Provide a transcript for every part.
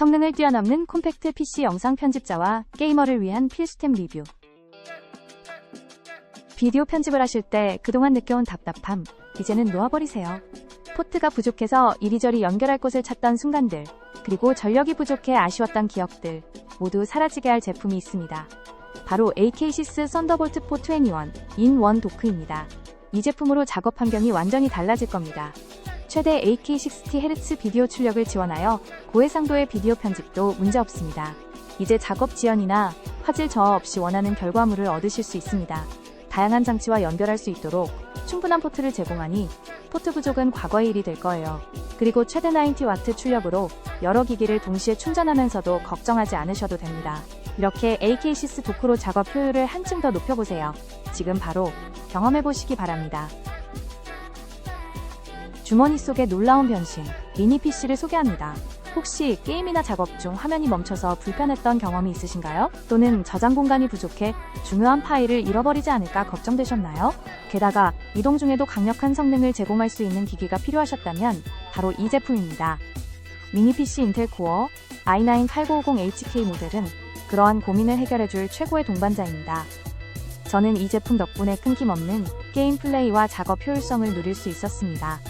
성능을 뛰어넘는 콤팩트 PC 영상 편집자와 게이머를 위한 필수템 리뷰. 비디오 편집을 하실 때 그동안 느껴온 답답함, 이제는 놓아버리세요. 포트가 부족해서 이리저리 연결할 곳을 찾던 순간들, 그리고 전력이 부족해 아쉬웠던 기억들, 모두 사라지게 할 제품이 있습니다. 바로 AK시스 썬더볼트 421 인1 도크입니다. 이 제품으로 작업 환경이 완전히 달라질 겁니다. 최대 8K 60Hz 비디오 출력을 지원하여 고해상도의 비디오 편집도 문제없습니다. 이제 작업 지연이나 화질 저하 없이 원하는 결과물을 얻으실 수 있습니다. 다양한 장치와 연결할 수 있도록 충분한 포트를 제공하니 포트 부족은 과거의 일이 될 거예요. 그리고 최대 90W 출력으로 여러 기기를 동시에 충전하면서도 걱정하지 않으셔도 됩니다. 이렇게 AK시스 도크로 작업 효율을 한층 더 높여보세요. 지금 바로 경험해보시기 바랍니다. 주머니 속의 놀라운 변신, 미니 PC를 소개합니다. 혹시 게임이나 작업 중 화면이 멈춰서 불편했던 경험이 있으신가요? 또는 저장 공간이 부족해 중요한 파일을 잃어버리지 않을까 걱정되셨나요? 게다가 이동 중에도 강력한 성능을 제공할 수 있는 기기가 필요하셨다면 바로 이 제품입니다. 미니 PC 인텔 코어 i9 8950HK 모델은 그러한 고민을 해결해줄 최고의 동반자입니다. 저는 이 제품 덕분에 끊김없는 게임 플레이와 작업 효율성을 누릴 수 있었습니다.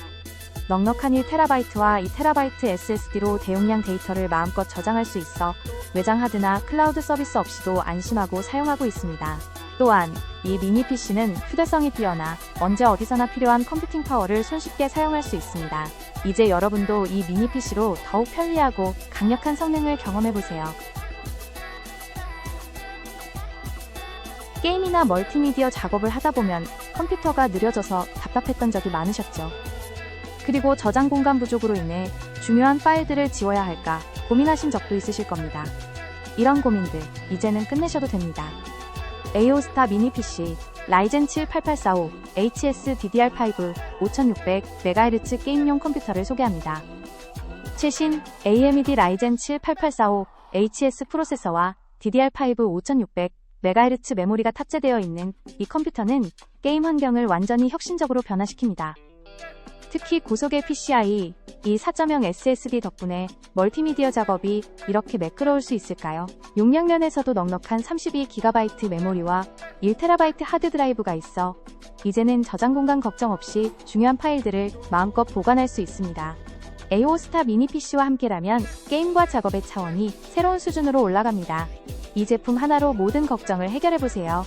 넉넉한 1TB와 2TB SSD로 대용량 데이터를 마음껏 저장할 수 있어 외장 하드나 클라우드 서비스 없이도 안심하고 사용하고 있습니다. 또한 이 미니 PC는 휴대성이 뛰어나 언제 어디서나 필요한 컴퓨팅 파워를 손쉽게 사용할 수 있습니다. 이제 여러분도 이 미니 PC로 더욱 편리하고 강력한 성능을 경험해보세요. 게임이나 멀티미디어 작업을 하다 보면 컴퓨터가 느려져서 답답했던 적이 많으셨죠. 그리고 저장 공간 부족으로 인해 중요한 파일들을 지워야 할까 고민하신 적도 있으실 겁니다. 이런 고민들 이제는 끝내셔도 됩니다. 에이오스타 미니 PC 라이젠 7 8845 HS DDR5 5600MHz 게임용 컴퓨터를 소개합니다. 최신 AMD 라이젠 7 8845 HS 프로세서와 DDR5 5600MHz 메모리가 탑재되어 있는 이 컴퓨터는 게임 환경을 완전히 혁신적으로 변화시킵니다. 특히 고속의 PCI, 이 4.0 SSD 덕분에 멀티미디어 작업이 이렇게 매끄러울 수 있을까요? 용량 면에서도 넉넉한 32GB 메모리와 1TB 하드 드라이브가 있어 이제는 저장 공간 걱정 없이 중요한 파일들을 마음껏 보관할 수 있습니다. 에오스타 미니 PC와 함께라면 게임과 작업의 차원이 새로운 수준으로 올라갑니다. 이 제품 하나로 모든 걱정을 해결해보세요.